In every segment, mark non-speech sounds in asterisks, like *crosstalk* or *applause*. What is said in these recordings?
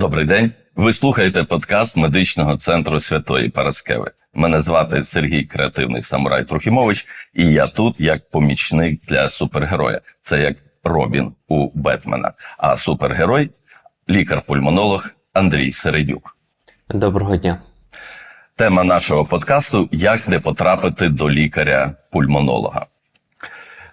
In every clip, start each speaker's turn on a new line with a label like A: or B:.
A: Добрий день. Ви слухаєте подкаст медичного центру Святої Параскеви. Мене звати Сергій Креативний Самурай Трохімович, і я тут як помічник для супергероя. Це як Робін у Бетмена. А супергерой лікар-пульмонолог Андрій Середюк.
B: Доброго дня.
A: Тема нашого подкасту як не потрапити до лікаря-пульмонолога.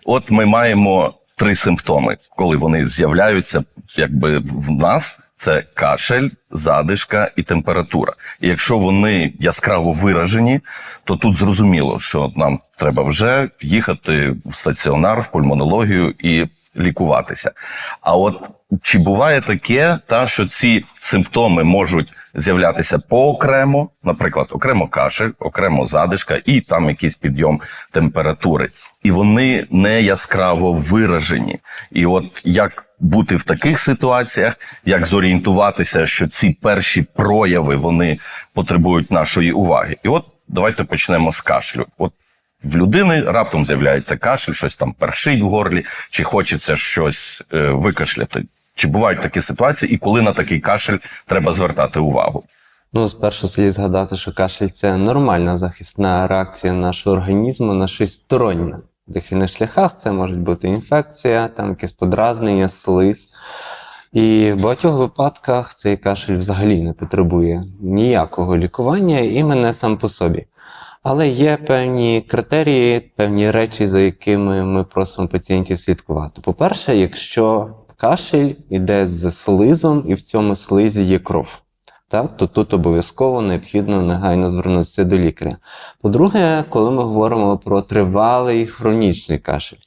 A: От ми маємо три симптоми, коли вони з'являються, якби в нас. Це кашель, задишка і температура. І якщо вони яскраво виражені, то тут зрозуміло, що нам треба вже їхати в стаціонар, в пульмонологію і лікуватися. А от чи буває таке, та що ці симптоми можуть з'являтися поокремо, наприклад, окремо кашель, окремо задишка, і там якийсь підйом температури, і вони не яскраво виражені. І от як бути в таких ситуаціях, як зорієнтуватися, що ці перші прояви вони потребують нашої уваги. І от давайте почнемо з кашлю. От в людини раптом з'являється кашель, щось там першить в горлі, чи хочеться щось е, викашляти. Чи бувають такі ситуації, і коли на такий кашель треба звертати увагу?
B: Ну, спершу слід згадати, що кашель це нормальна захисна реакція нашого організму на щось стороннє. Дихальних шляхах це може бути інфекція, там якесь подразнення, слиз. І в багатьох випадках цей кашель взагалі не потребує ніякого лікування іменно сам по собі. Але є певні критерії, певні речі, за якими ми просимо пацієнтів слідкувати. По-перше, якщо кашель йде з слизом, і в цьому слизі є кров, так, то тут обов'язково необхідно негайно звернутися до лікаря. По-друге, коли ми говоримо про тривалий хронічний кашель,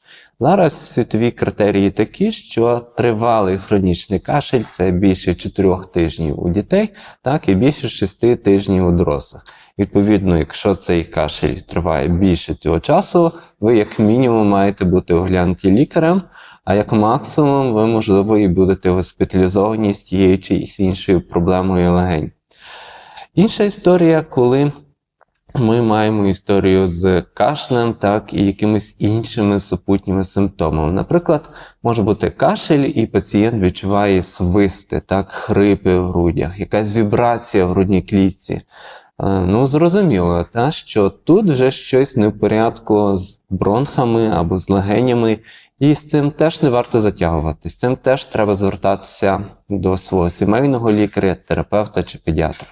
B: зараз світові критерії такі, що тривалий хронічний кашель це більше 4 тижнів у дітей, так, і більше 6 тижнів у дорослих. Відповідно, якщо цей кашель триває більше цього часу, ви як мінімум маєте бути оглянуті лікарем, а як максимум ви, можливо, і будете госпіталізовані з тією чи іншою проблемою легень. Інша історія, коли ми маємо історію з кашлем, так і якимись іншими супутніми симптомами. Наприклад, може бути кашель, і пацієнт відчуває свисти, так, хрипи в грудях, якась вібрація в грудній клітці. Ну, зрозуміло, та, що тут вже щось не в порядку з бронхами або з легенями, і з цим теж не варто затягувати. З цим теж треба звертатися до свого сімейного лікаря, терапевта чи педіатра.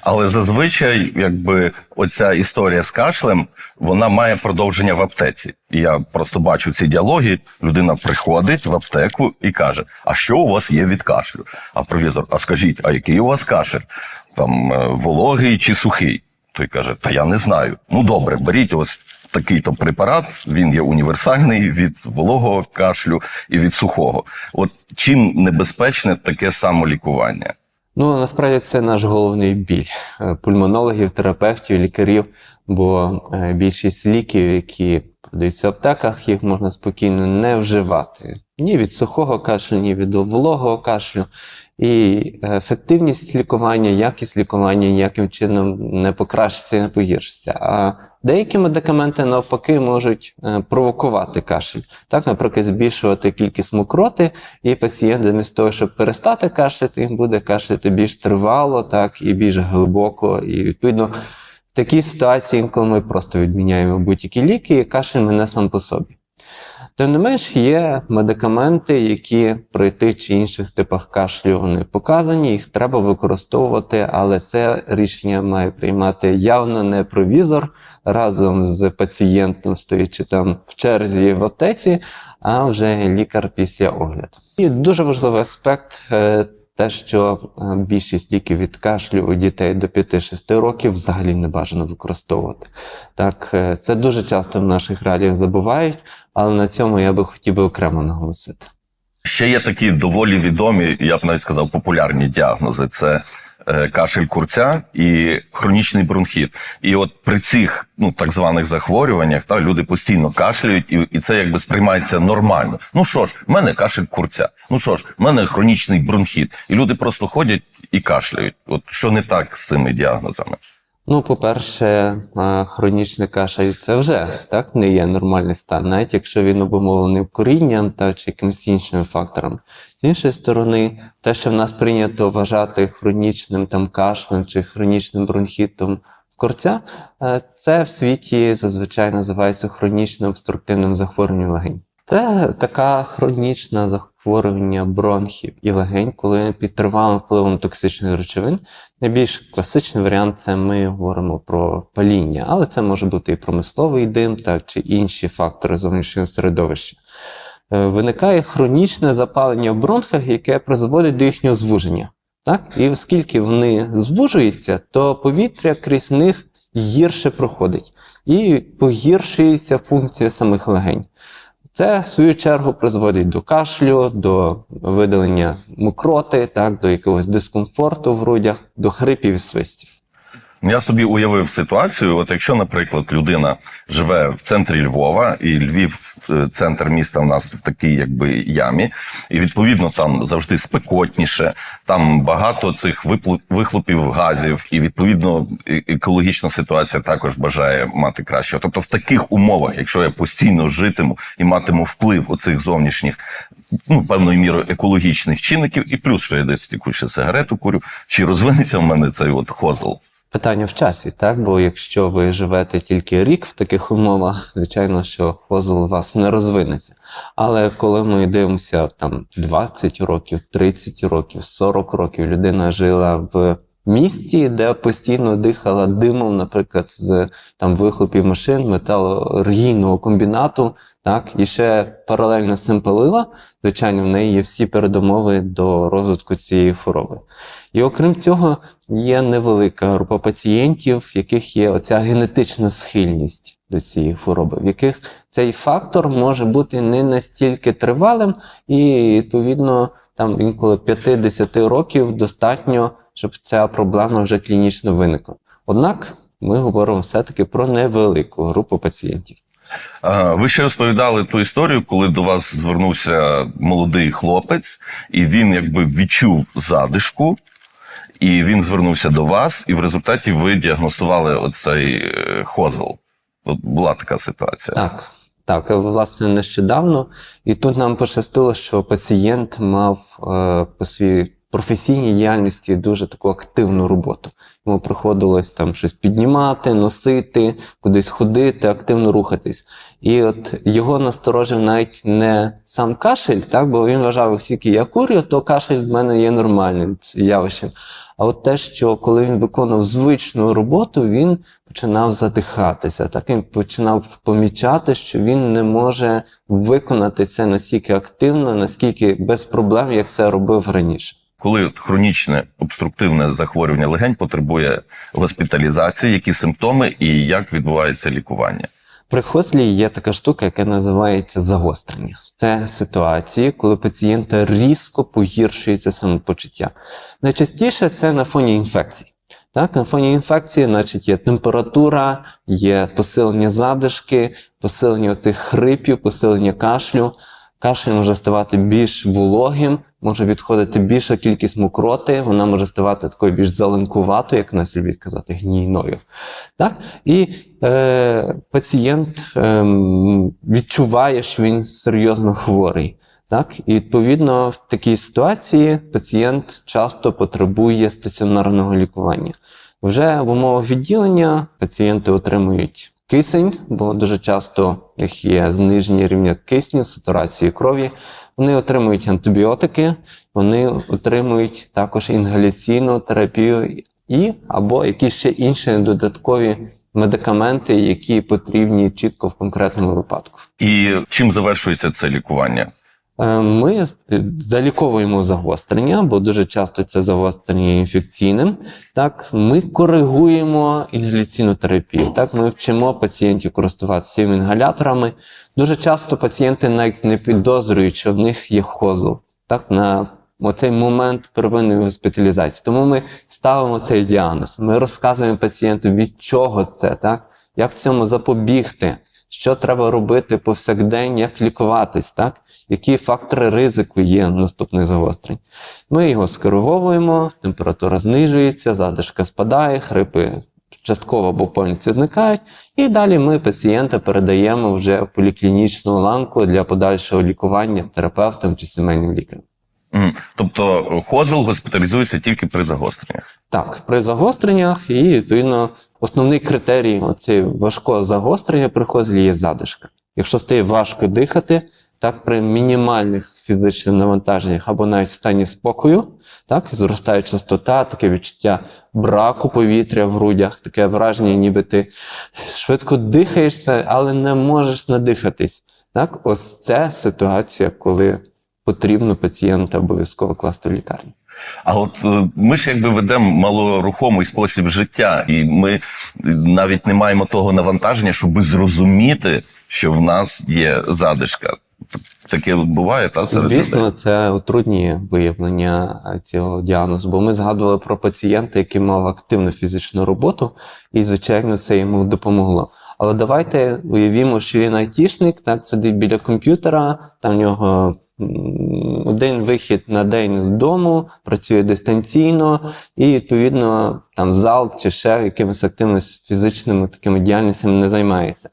A: Але зазвичай, якби оця історія з кашлем, вона має продовження в аптеці. І я просто бачу ці діалоги. Людина приходить в аптеку і каже: А що у вас є від кашлю? А провізор, а скажіть, а який у вас кашель? Там е, вологий чи сухий? Той каже: Та я не знаю. Ну добре, беріть ось такий-то препарат. Він є універсальний від вологого кашлю і від сухого. От чим небезпечне таке самолікування?
B: Ну, насправді це наш головний біль е, пульмонологів, терапевтів, лікарів, бо е, більшість ліків, які продаються в аптеках, їх можна спокійно не вживати. Ні від сухого кашлю, ні від вологого кашлю. І ефективність лікування, якість лікування ніяким чином не покращиться і не погіршиться. А деякі медикаменти навпаки можуть е, провокувати кашель. Так, наприклад, збільшувати кількість мокроти, і пацієнт, замість того, щоб перестати кашляти, буде кашляти більш тривало, так і більш глибоко. І відповідно в такій ситуації, коли ми просто відміняємо будь-які ліки, і кашель мене сам по собі. Тим не менш, є медикаменти, які при тих чи інших типах кашлю вони показані, їх треба використовувати, але це рішення має приймати явно не провізор разом з пацієнтом, стоячи там в черзі в аптеці, а вже лікар після огляду. І дуже важливий аспект. Те, що е, більшість ліків від кашлю у дітей до 5-6 років взагалі не бажано використовувати. Так, е, це дуже часто в наших реаліях забувають, але на цьому я би хотів би окремо наголосити.
A: Ще є такі доволі відомі, я б навіть сказав, популярні діагнози: це кашель курця і хронічний бронхіт. І от при цих ну так званих захворюваннях та люди постійно кашлюють, і, і це якби сприймається нормально. Ну що ж, в мене кашель курця. Ну що ж, в мене хронічний бронхіт, і люди просто ходять і кашляють. От що не так з цими діагнозами?
B: Ну, по-перше, хронічний кашель це вже так не є нормальний стан, навіть якщо він обумовлений корінням та чи якимось іншим фактором. З іншої сторони, те, що в нас прийнято вважати хронічним там кашлем чи хронічним бронхітом корця, е, це в світі зазвичай називається хронічним обструктивним захворюванням легень. Це така хронічне захворювання бронхів і легень, коли під тривалим впливом токсичних речовин. Найбільш класичний варіант це ми говоримо про паління, але це може бути і промисловий дим, так чи інші фактори зовнішнього середовища. Е, Виникає хронічне запалення в бронхах, яке призводить до їхнього звуження. Так? І оскільки вони звужуються, то повітря крізь них гірше проходить і погіршується функція самих легень. Це, в свою чергу, призводить до кашлю, до видалення мокроти, так, до якогось дискомфорту в грудях, до хрипів і свистів.
A: Я собі уявив ситуацію, от якщо, наприклад, людина живе в центрі Львова, і Львів, е, центр міста, в нас в такій якби ямі, і відповідно там завжди спекотніше, там багато цих вихлопів газів, і відповідно екологічна ситуація також бажає мати кращого. Тобто, в таких умовах, якщо я постійно житиму і матиму вплив оцих зовнішніх, ну певною мірою екологічних чинників, і плюс, що я десь яку ще сигарету курю, чи розвинеться в мене цей от хозл?
B: Питання в часі, так? Бо якщо ви живете тільки рік в таких умовах, звичайно, що хозл у вас не розвинеться. Але коли ми дивимося там 20 років, 30 років, 40 років, людина жила в місті, де постійно дихала димом, наприклад, з там вихлопів машин, металоргійного комбінату, так, і ще паралельно з цим палила, звичайно, в неї є всі передумови до розвитку цієї хвороби. І окрім цього, є невелика група пацієнтів, в яких є оця генетична схильність до цієї хвороби, в яких цей фактор може бути не настільки тривалим, і відповідно там інколи 50 років достатньо, щоб ця проблема вже клінічно виникла. Однак ми говоримо все-таки про невелику групу пацієнтів.
A: А, Ви ще розповідали ту історію, коли до вас звернувся молодий хлопець, і він якби відчув задишку, і він звернувся до вас, і в результаті ви діагностували оцей е, хозл. От була така ситуація.
B: Так, так, власне, нещодавно. І тут нам пощастило, що пацієнт мав е, по своїй професійній діяльності дуже таку активну роботу. Йому приходилось там щось піднімати, носити, кудись ходити, активно рухатись. І от його насторожив навіть не сам кашель, так, бо він вважав, оскільки я курю, то кашель в мене є нормальним явищем. А от те, що коли він виконував звичну роботу, він починав задихатися. Так він починав помічати, що він не може виконати це настільки активно, наскільки без проблем, як це робив раніше.
A: Коли хронічне обструктивне захворювання легень потребує госпіталізації, які симптоми і як відбувається лікування?
B: При хозлі є така штука, яка називається загострення. Це ситуації, коли пацієнта різко погіршується самопочуття. Найчастіше це на фоні інфекцій. Так, на фоні інфекції, значить, є температура, є посилення задишки, посилення оцих хрипів, посилення кашлю. Кашель може ставати більш вологим, може відходити більша кількість мокроти, вона може ставати такою більш зеленкуватою, як нас люблять казати, гнійною. Так? І е, пацієнт е, відчуває, що він серйозно хворий. Так? І відповідно в такій ситуації пацієнт часто потребує стаціонарного лікування. Вже в умовах відділення пацієнти отримують кисень, бо дуже часто них є зниження рівня кисню, сатурації крові. Вони отримують антибіотики, вони отримують також інгаляційну терапію і або якісь ще інші додаткові медикаменти, які потрібні чітко в конкретному випадку.
A: І чим завершується це лікування?
B: Е, Ми заліковуємо загострення, бо дуже часто це загострення інфекційним. Так, ми коригуємо інгаляційну терапію. Так, ми вчимо пацієнтів користуватися інгаляторами. Дуже часто пацієнти навіть не підозрюють, що в них є хозл. Так, на оцей момент первинної госпіталізації. Тому ми ставимо цей діагноз. Ми розказуємо пацієнту, від чого це, так, як цьому запобігти. Що треба робити повсякдень, як лікуватись, так? Які фактори ризику є наступних загострень? Ми його скориговуємо, температура знижується, задишка спадає, хрипи частково або повністю зникають. І далі ми пацієнта передаємо вже в поліклінічну ланку для подальшого лікування терапевтом чи сімейним лікарем.
A: Тобто хозел госпіталізується тільки при загостреннях.
B: Так, при загостреннях і відповідно основний критерій важкого загострення при хозлі є задишка. Якщо стає важко дихати, так при мінімальних фізичних навантаженнях або навіть стані спокою, так зростає частота, таке відчуття браку повітря в грудях, таке враження, ніби ти швидко дихаєшся, але не можеш надихатись. Так, ось це ситуація, коли потрібно пацієнта обов'язково класти в лікарню.
A: А от е, ми ж якби ведемо малорухомий спосіб життя, і ми е, навіть не маємо того навантаження, щоб зрозуміти, що в нас є задишка. Таке от буває, та серед
B: Звісно,
A: людей?
B: це утруднює виявлення е, цього діагнозу, бо ми згадували про пацієнта, який мав активну фізичну роботу, і, звичайно, це йому допомогло. Але давайте уявімо, що він айтішник, так сидить біля комп'ютера, там в нього один вихід на день з дому, працює дистанційно, і відповідно там в зал чи ще якимись активними фізичними такими діяльностями не займається.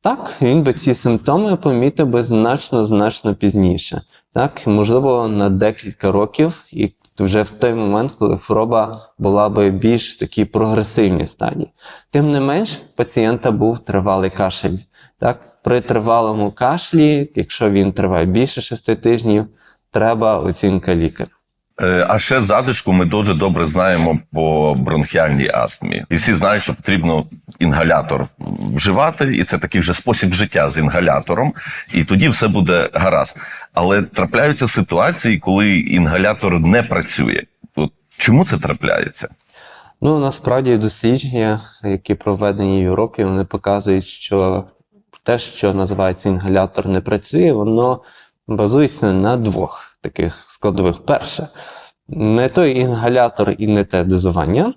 B: Так, він би ці симптоми помітив би значно значно пізніше. Так, можливо, на декілька років, і вже в той момент, коли хвороба була би більш в такій прогресивній стадії. Тим не менш, пацієнта був тривалий кашель. Так, при тривалому кашлі, якщо він триває більше шести тижнів, треба оцінка лікаря.
A: Е, А ще задишку ми дуже добре знаємо по бронхіальній астмі. І всі знають, що потрібно інгалятор вживати, і це такий вже спосіб життя з інгалятором, і тоді все буде гаразд. Але трапляються ситуації, коли інгалятор не працює. От чому це трапляється?
B: Ну, насправді дослідження, які проведені в Європі, вони показують, що те, що називається інгалятор, не працює, воно базується на двох таких складових. Перше, не той інгалятор і не те дозування.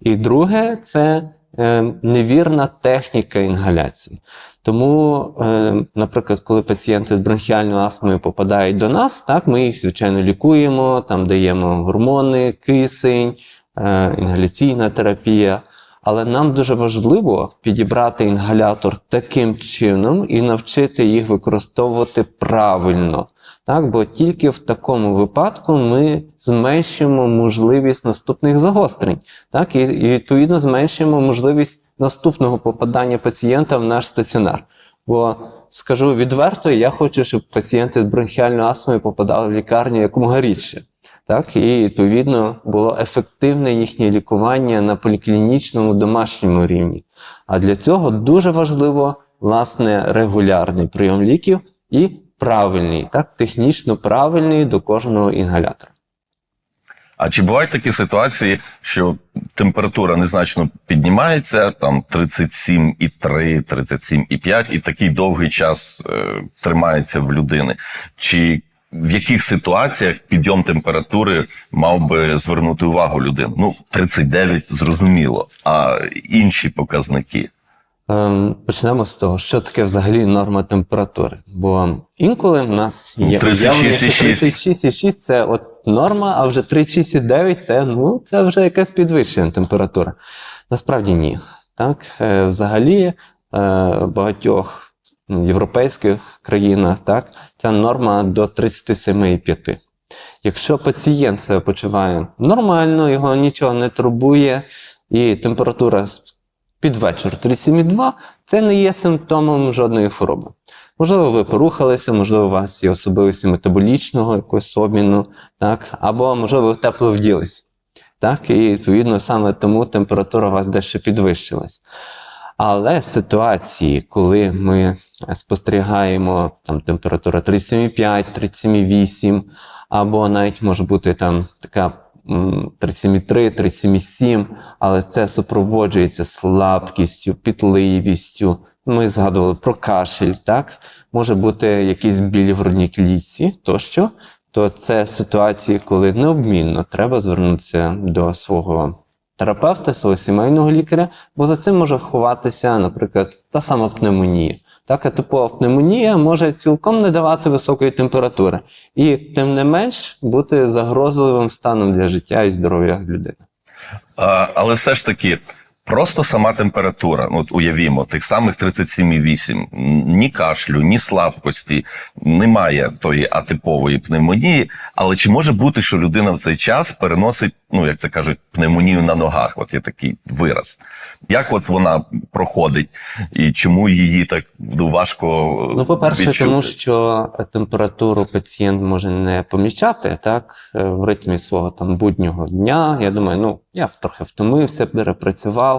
B: І друге, це е, невірна техніка інгаляції. Тому, е, наприклад, коли пацієнти з бронхіальною астмою попадають до нас, так, ми їх, звичайно, лікуємо, там даємо гормони, кисень, е, інгаляційна терапія. Але нам дуже важливо підібрати інгалятор таким чином і навчити їх використовувати правильно. Так, бо тільки в такому випадку ми зменшимо можливість наступних загострень, так, і, і відповідно зменшимо можливість наступного попадання пацієнта в наш стаціонар. Бо скажу відверто, я хочу, щоб пацієнти з бронхіальною астмою попадали в лікарню якомога рідше. Так, і відповідно було ефективне їхнє лікування на поліклінічному домашньому рівні. А для цього дуже важливо власне регулярний прийом ліків і правильний, так, технічно правильний до кожного інгалятора.
A: А чи бувають такі ситуації, що температура незначно піднімається, там 37,3, 37,5, і такий довгий час е, тримається в людини? Чи в яких ситуаціях підйом температури мав би звернути увагу людини? Ну, 39 зрозуміло, а інші показники.
B: Ем, почнемо з того, що таке взагалі норма температури. Бо інколи в нас є
A: 36,6.
B: уявлення, що 36,6 це от норма, а вже 36,9 це, ну, це вже якась підвищена температура. Насправді ні. Так, е, взагалі, е, багатьох ну, європейських країнах так, ця норма до 37,5. Якщо пацієнт себе почуває нормально, його нічого не турбує, і температура під вечір 37,2, це не є симптомом жодної хвороби. Можливо, ви порухалися, можливо, у вас є особливості метаболічного якогось обміну, так, або, можливо, ви тепло вділись. Так, і відповідно саме тому температура у вас дещо підвищилась. Але ситуації, коли ми спостерігаємо там температура 37,5, 37,8, або навіть може бути там така м, 37,3, 37,7, але це супроводжується слабкістю, пітливістю. Ми згадували про кашель, так? Може бути якийсь біль в грудній клітці тощо. То це ситуації, коли необмінно треба звернутися до свого терапевта, свого сімейного лікаря, бо за цим може ховатися, наприклад, та сама пневмонія. Така типова пневмонія може цілком не давати високої температури, і тим не менш бути загрозливим станом для життя і здоров'я людини.
A: А, але все ж таки, Просто сама температура, от уявімо, тих самих 37,8, ні кашлю, ні слабкості, немає тої атипової пневмонії. Але чи може бути, що людина в цей час переносить, ну як це кажуть, пневмонію на ногах? От є такий вираз. Як от вона проходить, і чому її так ну, важко?
B: Ну, по-перше, тому що температуру пацієнт може не помічати так, е, в ритмі свого там буднього дня. Я думаю, ну я трохи втомився, перепрацював,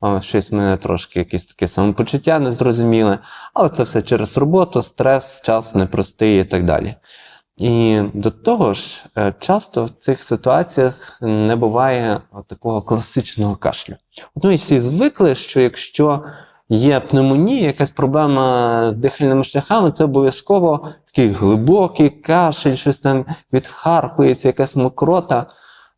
B: о, щось в мене трошки якесь таке самопочуття незрозуміле, але це все через роботу, стрес, час непростий і так далі. І до того ж, е, часто в цих ситуаціях не буває такого класичного кашлю. От ми всі звикли, що якщо є пневмонія, якась проблема з дихальними шляхами, це обов'язково такий глибокий кашель, щось там відхаркується, якась мокрота,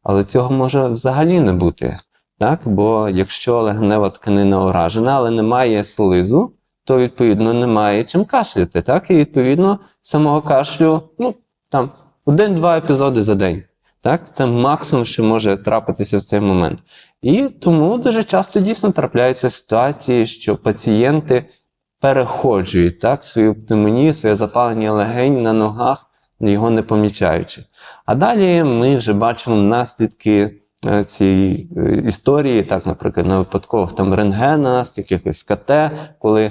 B: але цього може взагалі не бути. Так? Бо якщо легенева тканина уражена, але немає слизу, то відповідно немає чим кашляти. Так? І відповідно самого кашлю, ну там один-два епізоди за день. Так? Це максимум, що може трапитися в цей момент. І тому дуже часто дійсно трапляються ситуації, що пацієнти переходжують так, свою пневмонію, своє запалення легень на ногах, його не помічаючи. А далі ми вже бачимо наслідки е, цієї е, історії, так, наприклад, на випадкових там рентгенах, якихось КТ, коли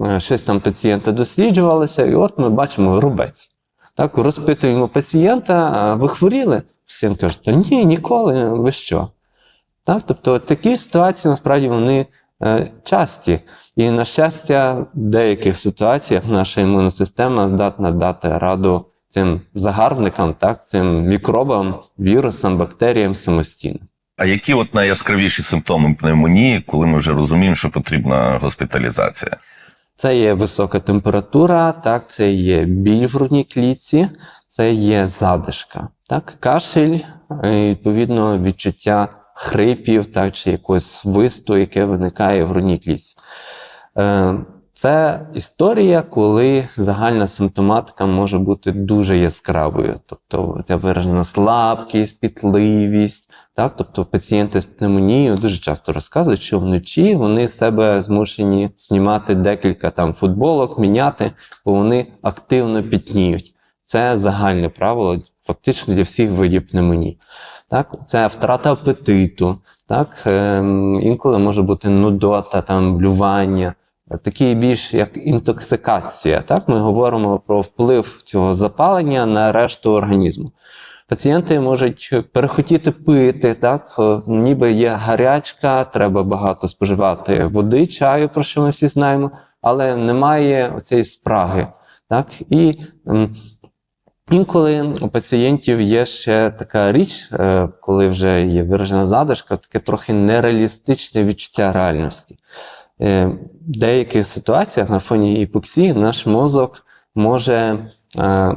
B: е, щось там пацієнта досліджувалося, і от ми бачимо рубець. Так, розпитуємо пацієнта, а ви хворіли? Пацієнт каже, та ні, ніколи, ви що? Так, тобто такі ситуації насправді вони е, часті. І, на щастя, в деяких ситуаціях наша імунна система здатна дати раду цим загарбникам, так, цим мікробам, вірусам, бактеріям самостійно.
A: А які от найяскравіші симптоми пневмонії, коли ми вже розуміємо, що потрібна госпіталізація?
B: Це є висока температура, так, це є біль в грудній клітці, це є задишка. Так, кашель, і, відповідно, відчуття хрипів так, чи якогось свисту, яке виникає в грудній клітці. Е, Це історія, коли загальна симптоматика може бути дуже яскравою. Тобто ця виражена слабкість, пітливість. Так? Тобто пацієнти з пневмонією дуже часто розказують, що вночі вони себе змушені знімати декілька там футболок, міняти, бо вони активно пітніють. Це загальне правило фактично для всіх видів пневмонії. Так? Це втрата апетиту, так? Ем, інколи може бути нудота, там, блювання, такі більш як інтоксикація. Так? Ми говоримо про вплив цього запалення на решту організму. Пацієнти можуть перехотіти пити, так? Е, ніби є гарячка, треба багато споживати води, чаю, про що ми всі знаємо, але немає оцієї спраги. Так? І Інколи у пацієнтів є ще така річ, е, коли вже є виражена задишка, таке трохи нереалістичне відчуття реальності. Е, В деяких ситуаціях на фоні іпоксії наш мозок може е,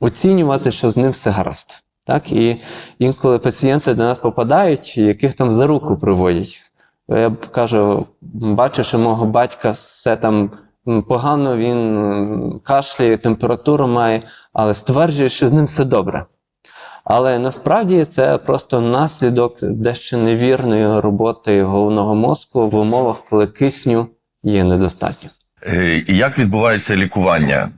B: оцінювати, що з ним все гаразд. Так? І інколи пацієнти до нас попадають, яких там за руку приводять. Я кажу, бачу, що мого батька все там погано, він кашляє, температуру має, але стверджує, що з ним все добре. Але насправді це просто наслідок дещо невірної роботи головного мозку в умовах, коли кисню є недостатньо.
A: Е, І як відбувається лікування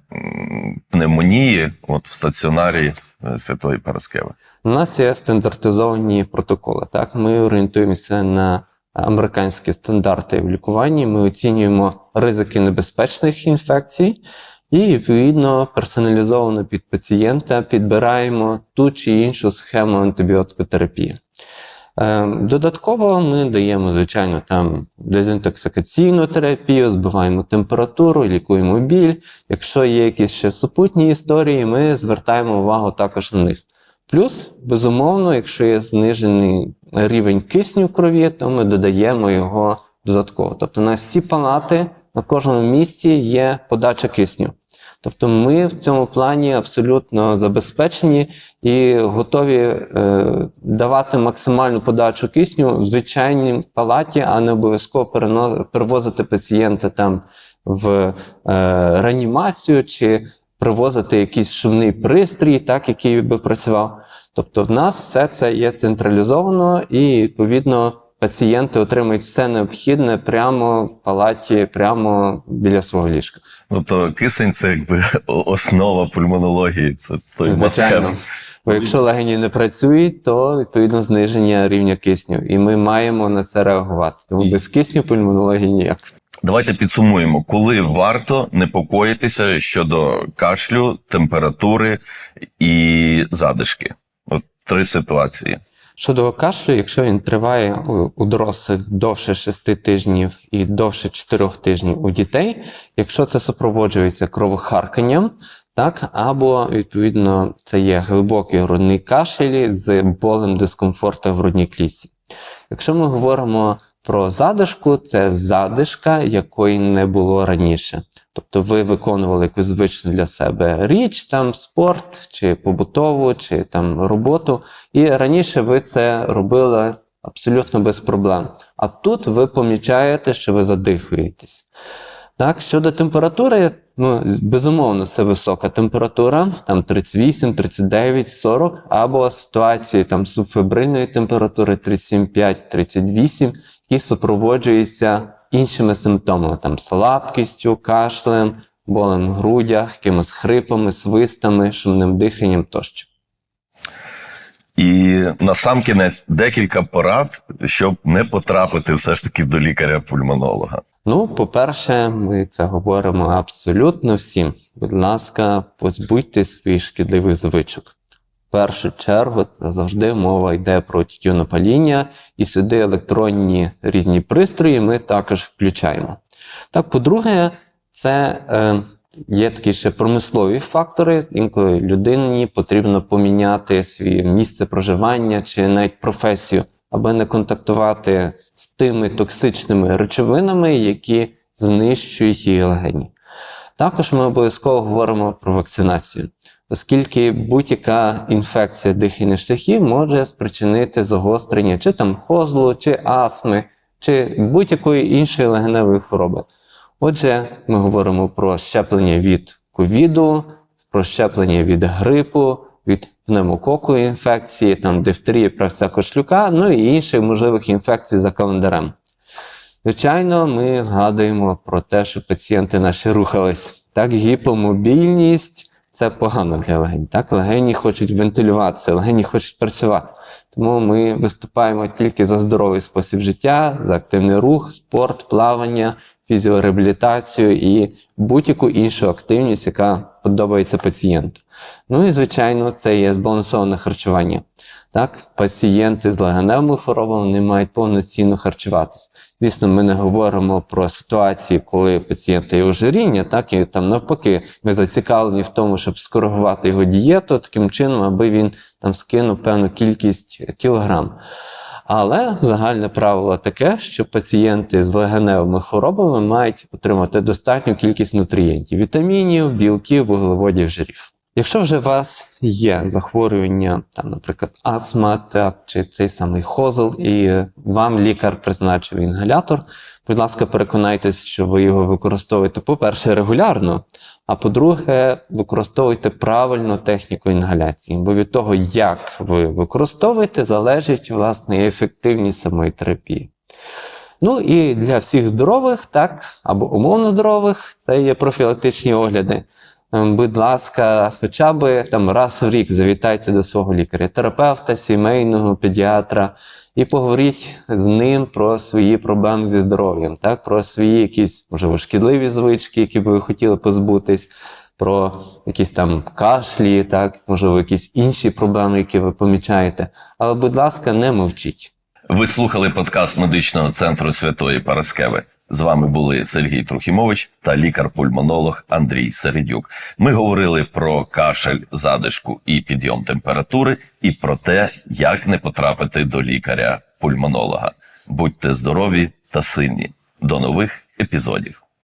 A: пневмонії от в стаціонарі е, Святої Параскеви?
B: У нас є стандартизовані протоколи. Так, ми орієнтуємося на американські стандарти в лікуванні. Ми оцінюємо ризики небезпечних інфекцій і відповідно персоналізовано під пацієнта підбираємо ту чи іншу схему антибіотикотерапії. Е, Додатково ми даємо, звичайно, там дезінтоксикаційну терапію, збиваємо температуру, лікуємо біль. Якщо є якісь ще супутні історії, ми звертаємо увагу також на них. Плюс, безумовно, якщо є знижений рівень кисню в крові, то ми додаємо його додатково. Тобто на всі палати на кожному місці є подача кисню. Тобто ми в цьому плані абсолютно забезпечені і готові е, давати максимальну подачу кисню в звичайній палаті, а не обов'язково перевозити пацієнта там в е, реанімацію чи привозити якийсь шумний пристрій, так, який би працював. Тобто в нас все це є централізовано і відповідно пацієнти отримують все необхідне прямо в палаті, прямо біля свого ліжка.
A: Тобто кисень це якби *laughs* основа пульмонології. Це той
B: Звичайно. Бо якщо легені не працюють, то відповідно зниження рівня кисню. І ми маємо на це реагувати. Тому без кисню пульмонології ніяк.
A: Давайте підсумуємо, коли варто непокоїтися щодо кашлю, температури і задишки. От три ситуації.
B: Щодо кашлю, якщо він триває у, дорослих довше 6 тижнів і довше 4 тижнів у дітей, якщо це супроводжується кровохарканням, так, або відповідно це є глибокий грудний кашель з болем дискомфорту в грудній клітці. Якщо ми говоримо про задишку, це задишка, якої не було раніше. Тобто ви виконували якусь звичну для себе річ, там спорт, чи побутову, чи там роботу, і раніше ви це робили абсолютно без проблем. А тут ви помічаєте, що ви задихуєтесь. Так, щодо температури, ну, безумовно, це висока температура, там 38, 39, 40, або ситуації там субфебрильної температури 37,5, 38, які супроводжуються іншими симптомами, там слабкістю, кашлем, болем в грудях, якимись хрипами, свистами, шумним диханням тощо.
A: І на сам кінець декілька порад, щоб не потрапити все ж таки до лікаря-пульмонолога.
B: Ну, по-перше, ми це говоримо абсолютно всім. Будь ласка, позбудьте своїх шкідливих звичок. Першу чергу завжди мова йде про тютюнопаління, і сюди електронні різні пристрої ми також включаємо. Так, по-друге, це е, є такі ще промислові фактори. Інколи людині потрібно поміняти своє місце проживання чи навіть професію, аби не контактувати з тими токсичними речовинами, які знищують її легені. Також ми обов'язково говоримо про вакцинацію, оскільки будь-яка інфекція дихальних шляхів може спричинити загострення чи там хозлу, чи астми, чи будь-якої іншої легеневої хвороби. Отже, ми говоримо про щеплення від ковіду, про щеплення від грипу, від пневмококової інфекції, там дифтерії, правця кошлюка, ну і інших можливих інфекцій за календарем. Звичайно, ми згадуємо про те, що пацієнти наші рухались. Так, гіпомобільність це погано для легень. Так, легені хочуть вентилюватися, легені хочуть працювати. Тому ми виступаємо тільки за здоровий спосіб життя, за активний рух, спорт, плавання, фізіореабілітацію і будь-яку іншу активність, яка подобається пацієнту. Ну і звичайно, це є збалансоване харчування. Так, пацієнти з легеневими хворобами не мають повноцінно харчуватися. Звісно, ми не говоримо про ситуації, коли пацієнти є ожиріння, так і там навпаки, ми зацікавлені в тому, щоб скоригувати його дієту таким чином, аби він там скинув певну кількість кілограм. Але загальне правило таке, що пацієнти з легеневими хворобами мають отримати достатню кількість нутрієнтів, вітамінів, білків, вуглеводів, жирів. Якщо вже у вас є захворювання, там, наприклад, астма, так, чи цей самий хозел, і вам лікар призначив інгалятор, будь ласка, переконайтеся, що ви його використовуєте, по-перше, регулярно, а по-друге, використовуйте правильну техніку інгаляції, бо від того, як ви використовуєте, залежить власне ефективність самої терапії. Ну і для всіх здорових, так, або умовно здорових, це є профілактичні огляди. Ем, Будь ласка, хоча б там раз в рік завітайте до свого лікаря, терапевта, сімейного, педіатра, і поговоріть з ним про свої проблеми зі здоров'ям, так, про свої якісь, можливо, шкідливі звички, які би ви хотіли позбутись, про якісь там кашлі, так, можливо, якісь інші проблеми, які ви помічаєте. Але, будь ласка, не мовчіть.
A: Ви слухали подкаст медичного центру Святої Параскеви. З вами були Сергій Трухімович та лікар-пульмонолог Андрій Середюк. Ми говорили про кашель, задишку і підйом температури, і про те, як не потрапити до лікаря-пульмонолога. Будьте здорові та сильні. До нових епізодів.